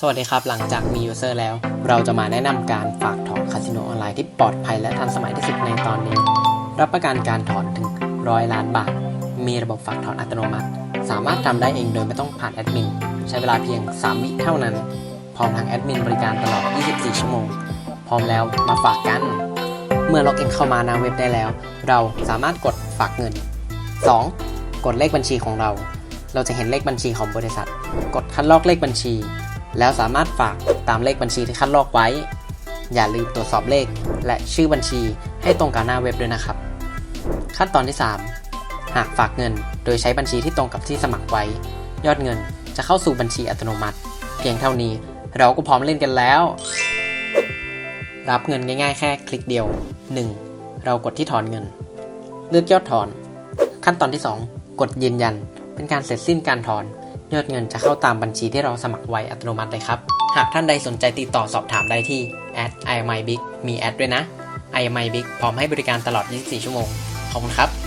สวัสดีครับ หลังจากมียูเซอร์แล้ว เราจะมาแนะนำการฝากถอนคาสิโนออนไลน์ที่ปลอดภัยและทันสมัยที่สุดในตอนนี้ รับประกันการถอนถึงร้อยล้านบาท มีระบบฝากถอนอัตโนมัติ สามารถทำได้เองโดยไม่ต้องผ่านแอดมิน ใช้เวลาเพียง 3 วิเท่านั้น พร้อมทางแอดมินบริการตลอด 24 ชั่วโมง พร้อมแล้วมาฝากกัน เมื่อล็อกอินเข้ามาหน้าเว็บได้แล้ว เราสามารถกดฝากเงิน 2. กดเลขบัญชีของเรา เราจะเห็นเลขบัญชีของบริษัท กดคัดลอกเลขบัญชี แล้วสามารถฝากตามเลขบัญชีที่คัดลอกไว้ อย่าลืมตรวจสอบเลข และชื่อบัญชีให้ตรงกับหน้าเว็บด้วยนะครับ ขั้นตอนที่ 3 หากฝากเงินโดยใช้บัญชีที่ตรงกับที่สมัครไว้ ยอดเงินจะเข้าสู่บัญชีอัตโนมัติ เพียงเท่านี้เราก็พร้อมเล่นกันแล้ว รับเงินง่ายๆ แค่คลิกเดียว 1. เรากดที่ถอนเงิน เลือกยอดถอน ขั้นตอนที่ 2 กดยืนยัน เป็นการเสร็จสิ้นการถอน ยอดเงินจะเข้าตามบัญชีที่เราสมัครไว้อัตโนมัติเลยครับ หากท่านใดสนใจติดต่อสอบถามได้ที่ i m i b i g มีแอดด้วยนะ i m i b i g พร้อมให้บริการตลอด 24 ชั่วโมง ขอบคุณครับ